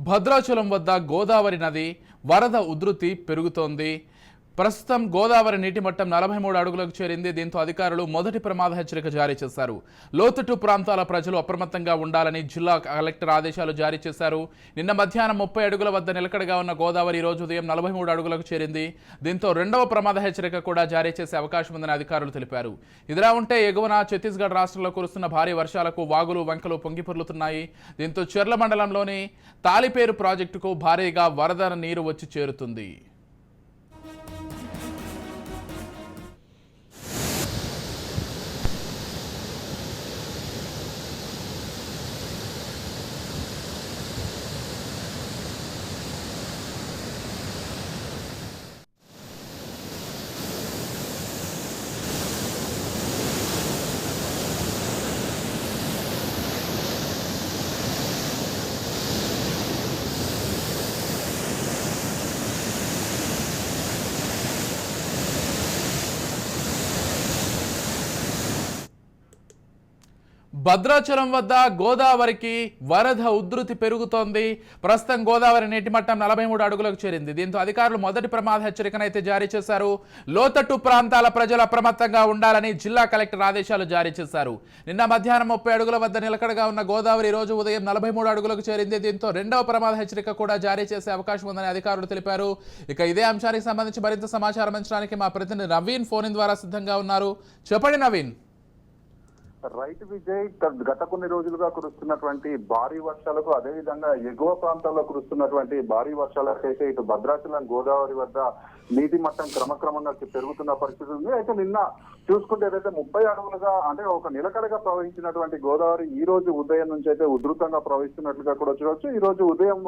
భద్రాచలం వద్ద గోదావరి నది వరద ఉధృతి పెరుగుతోంది. ప్రస్తుతం గోదావరి నీటి మట్టం నలభై మూడు అడుగులకు చేరింది. దీంతో అధికారులు మొదటి ప్రమాద హెచ్చరిక జారీ చేశారు. లోతట్టు ప్రాంతాల ప్రజలు అప్రమత్తంగా ఉండాలని జిల్లా కలెక్టర్ ఆదేశాలు జారీ చేశారు. నిన్న మధ్యాహ్నం ముప్పై అడుగుల వద్ద నిలకడగా ఉన్న గోదావరి రోజు ఉదయం నలభై మూడు అడుగులకు చేరింది. దీంతో రెండవ ప్రమాద హెచ్చరిక కూడా జారీ చేసే అవకాశం ఉందని అధికారులు తెలిపారు. ఇదిలా ఉంటే ఎగువన ఛత్తీస్గఢ్ రాష్ట్రంలో కురుస్తున్న భారీ వర్షాలకు వాగులు వంకలు పొంగిపొర్లుతున్నాయి దీంతో చెర్ల మండలంలోని తాలిపేరు ప్రాజెక్టుకు భారీగా వరద నీరు వచ్చి చేరుతుంది. భద్రాచలం వద్ద గోదావరికి వరద ఉధృతి పెరుగుతోంది. ప్రస్తుతం గోదావరి నీటి మట్టం నలభై మూడు అడుగులకు చేరింది. దీంతో అధికారులు మొదటి ప్రమాద హెచ్చరికనైతే జారీ చేశారు. లోతట్టు ప్రాంతాల ప్రజలు అప్రమత్తంగా ఉండాలని జిల్లా కలెక్టర్ ఆదేశాలు జారీ చేశారు. నిన్న మధ్యాహ్నం ముప్పై అడుగుల వద్ద నిలకడగా ఉన్న గోదావరి రోజు ఉదయం నలభై మూడు అడుగులకు చేరింది. దీంతో రెండవ ప్రమాద హెచ్చరిక కూడా జారీ చేసే అవకాశం ఉందని అధికారులు తెలిపారు. ఇక ఇదే అంశానికి సంబంధించి మరింత సమాచారం అందించడానికి మా ప్రతినిధి నవీన్ ఫోన్ ద్వారా సిద్ధంగా ఉన్నారు. చెప్పండి నవీన్. రైతు విజయ్ గత కొన్ని రోజులుగా కురుస్తున్నటువంటి భారీ వర్షాలకు అదేవిధంగా ఎగువ ప్రాంతాల్లో కురుస్తున్నటువంటి భారీ వర్షాలకైతే ఇటు భద్రాచలం గోదావరి వద్ద నీటి మట్టం క్రమక్రమంగా పెరుగుతున్న పరిస్థితి ఉంది. అయితే నిన్న చూసుకుంటే ఏదైతే ముప్పై అడుగులుగా అంటే ఒక నిలకడగా ప్రవహించినటువంటి గోదావరి ఈ రోజు ఉదయం నుంచి అయితే ఉధృతంగా ప్రవహిస్తున్నట్లుగా కూడా చూడవచ్చు ఈ రోజు ఉదయం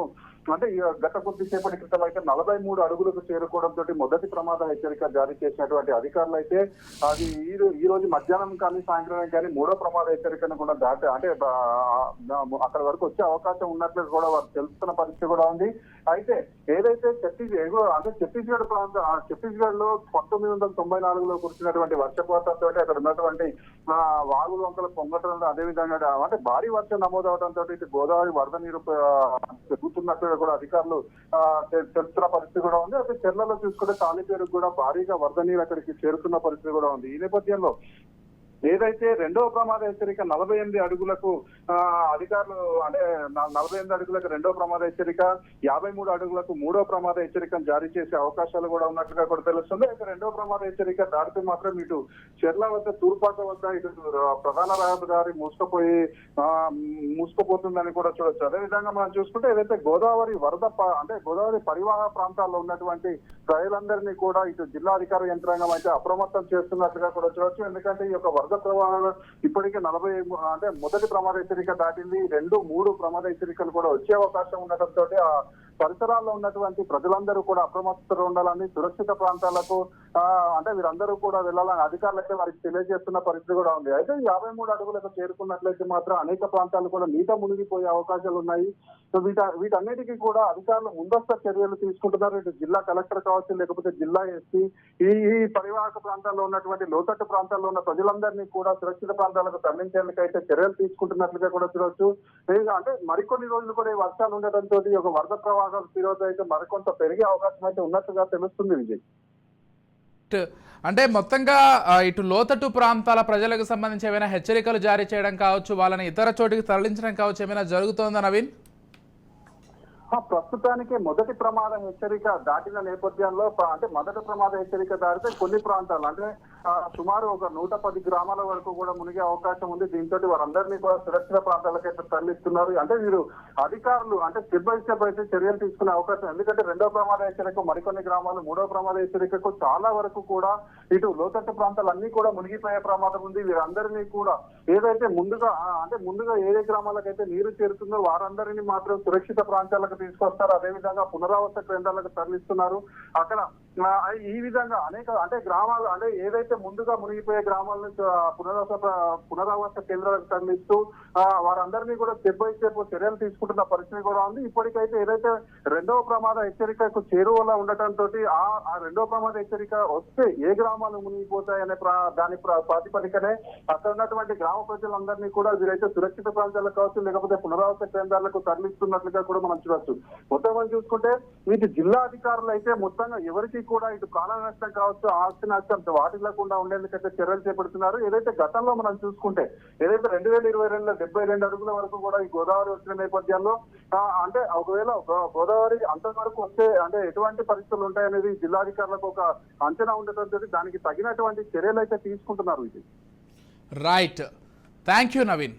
అంటే గత కొద్దిసేపటి క్రితం అయితే నలభై మూడు అడుగులకు చేరుకోవడంతో మొదటి ప్రమాద హెచ్చరిక జారీ చేసినటువంటి అధికారులు అయితే అది ఈ ఈ రోజు మధ్యాహ్నం కానీ సాయంత్రం కానీ మూడో ప్రమాద హెచ్చరికను కూడా దాటి అంటే అక్కడ వరకు వచ్చే అవకాశం ఉన్నట్లు కూడా వారు తెలుస్తున్న పరిస్థితి కూడా ఉంది. అయితే ఏదైతే ఛత్తీస్గఢ్ అంటే ఛత్తీస్గఢ్ ప్రాంత ఛత్తీస్గఢ్లో పంతొమ్మిది వందల తొంభై నాలుగులో కురిసినటువంటి వర్షపాతంతో అక్కడ ఉన్నటువంటి ఆ, వాగులు వంకలు పొంగటం అదే విధంగా అంటే భారీ వర్షం నమోదవడంతో ఇటు గోదావరి వరద నీరు ఆ, పెరుగుతున్నట్టుగా కూడా అధికారులు తెలుస్తున్న పరిస్థితి కూడా ఉంది. అయితే చెర్లలో చూసుకుంటే తాలిపేరుకు కూడా భారీగా వరద నీరు అక్కడికి చేరుతున్న పరిస్థితి కూడా ఉంది. ఈ నేపథ్యంలో ఏదైతే రెండవ ప్రమాద హెచ్చరిక నలభై ఎనిమిది అడుగులకు అధికారులు అంటే నలభై ఎనిమిది అడుగులకు రెండో ప్రమాద హెచ్చరిక యాభై మూడు అడుగులకు మూడో ప్రమాద హెచ్చరికను జారీ చేసే అవకాశాలు కూడా ఉన్నట్లుగా కూడా తెలుస్తుంది. అయితే రెండో ప్రమాద హెచ్చరిక దాటితే మాత్రం ఇటు చెర్ల వద్ద తూర్పాక వద్ద ఇటు ప్రధాన రహదారి మూసుకుపోయి మూసుకుపోతుందని కూడా చూడొచ్చు. అదేవిధంగా మనం చూసుకుంటే ఏదైతే గోదావరి వరద ప- అంటే గోదావరి పరివాహ ప్రాంతాల్లో ఉన్నటువంటి ప్రజలందరినీ కూడా ఇటు జిల్లా అధికార యంత్రాంగం అయితే అప్రమత్తం చేస్తున్నట్లుగా కూడా చూడొచ్చు. ఎందుకంటే ఈ యొక్క వరద ప్రవాహం ఇప్పటికే నలభై అంటే మొదటి ప్రమాద హెచ్చరిక దాటింది. రెండు మూడు ప్రమాద హెచ్చరికలు కూడా వచ్చే అవకాశం ఉండటంతో ఆ పరిసరాల్లో ఉన్నటువంటి ప్రజలందరూ కూడా అప్రమత్తలు ఉండాలని సురక్షిత ప్రాంతాలకు అంటే వీరందరూ కూడా వెళ్ళాలని అధికారులకే వారికి తెలియజేస్తున్న పరిస్థితి కూడా ఉంది. అయితే యాభై మూడు అడుగులకు చేరుకున్నట్లయితే మాత్రం అనేక ప్రాంతాలు కూడా నీట మునిగిపోయే అవకాశాలు ఉన్నాయి. సో వీట వీటన్నిటికీ కూడా అధికారులు ముందస్తు చర్యలు తీసుకుంటున్నారు. ఇటు జిల్లా కలెక్టర్ కావచ్చు లేకపోతే జిల్లా ఎస్పీ ఈ ఈ పరివాహక ప్రాంతాల్లో ఉన్నటువంటి లోతట్టు ప్రాంతాల్లో ఉన్న ప్రజలందరినీ కూడా సురక్షిత ప్రాంతాలకు తరలించేందుకైతే చర్యలు తీసుకుంటున్నట్లుగా కూడా చూడవచ్చు అంటే మరికొన్ని రోజులు కూడా ఈ వర్షాలు ఉండటంతో ఒక వరద ప్రవాహం ఈరోజు అయితే మరికొంత పెరిగే అవకాశం అయితే ఉన్నట్టుగా తెలుస్తుంది విజయ్. అంటే మొత్తంగా ఇటు లోతట్టు ప్రాంతాల ప్రజలకు సంబంధించి ఏమైనా హెచ్చరికలు జారీ చేయడం కావచ్చు వాళ్ళని ఇతర చోటికి తరలించడం కావచ్చు ఏమైనా జరుగుతోందా నవీన్? ప్రస్తుతానికి మొదటి ప్రమాద హెచ్చరిక దాటిన నేపథ్యంలో అంటే మొదటి ప్రమాద హెచ్చరిక దాటితే కొన్ని ప్రాంతాలు అంటే సుమారు ఒక నూట పది గ్రామాల వరకు కూడా మునిగే అవకాశం ఉంది. దీంతో వారందరినీ కూడా సురక్షిత ప్రాంతాలకైతే తరలిస్తున్నారు. అంటే వీరు అధికారులు అంటే స్టెప్ బై స్టెప్ అయితే చర్యలు తీసుకునే అవకాశం ఎందుకంటే రెండో ప్రమాద హెచ్చరిక మరికొన్ని గ్రామాలు మూడో ప్రమాద హెచ్చరికకు చాలా వరకు కూడా ఇటు లోతట్టు ప్రాంతాలు కూడా మునిగిపోయే ప్రమాదం ఉంది. వీరందరినీ కూడా ఏదైతే ముందుగా అంటే ముందుగా ఏ ఏ గ్రామాలకైతే నీరు చేరుతుందో వారందరినీ మాత్రం సురక్షిత ప్రాంతాలకు తీసుకొస్తారు. అదేవిధంగా పునరావాస కేంద్రాలకు తరలిస్తున్నారు. అక్కడ ఈ విధంగా అనేక అంటే గ్రామాలు అంటే ఏదైతే ముందుగా మునిగిపోయే గ్రామాల నుంచి పునరావాస పునరావాస కేంద్రాలకు తరలిస్తూ వారందరినీ కూడా స్టెప్ బై స్టెప్ చర్యలు తీసుకుంటున్న పరిస్థితి కూడా ఉంది. ఇప్పటికైతే ఏదైతే రెండవ ప్రమాద హెచ్చరికకు చేరువలా ఉండటంతో ఆ ఆ రెండవ ప్రమాద హెచ్చరిక వస్తే ఏ గ్రామాలు మునిగిపోతాయనే దాని ప్ర- ప్రాతిపదికనే అక్కడ ఉన్నటువంటి గ్రామ ప్రజలందరినీ కూడా వీరైతే సురక్షిత ప్రాంతాలకు కావచ్చు లేకపోతే పునరావాస కేంద్రాలకు తరలిస్తున్నట్లుగా కూడా మనం చూడొచ్చు. మొత్తం మనం చూసుకుంటే వీటి జిల్లా అధికారులు అయితే మొత్తంగా ఎవరికి కూడా ఇటు ప్రాణ నష్టం కావచ్చు ఆస్తి నష్టం వాటిల్లకుండా ఉండేందుకైతే చర్యలు చేపడుతున్నారు. ఏదైతే గతంలో మనం చూసుకుంటే ఏదైతే రెండు వేల ఇరవై రెండులో డెబ్బై రెండు అడుగుల వరకు కూడా ఈ గోదావరి వచ్చిన నేపథ్యంలో అంటే ఒకవేళ గోదావరి గోదావరి అంతవరకు వస్తే అంటే ఎటువంటి పరిస్థితులు ఉంటాయనేది జిల్లాధికారులకు ఒక అంచనా ఉండటంతో దానికి తగినటువంటి చర్యలు అయితే తీసుకుంటున్నారు ఇది. Right thank you Naveen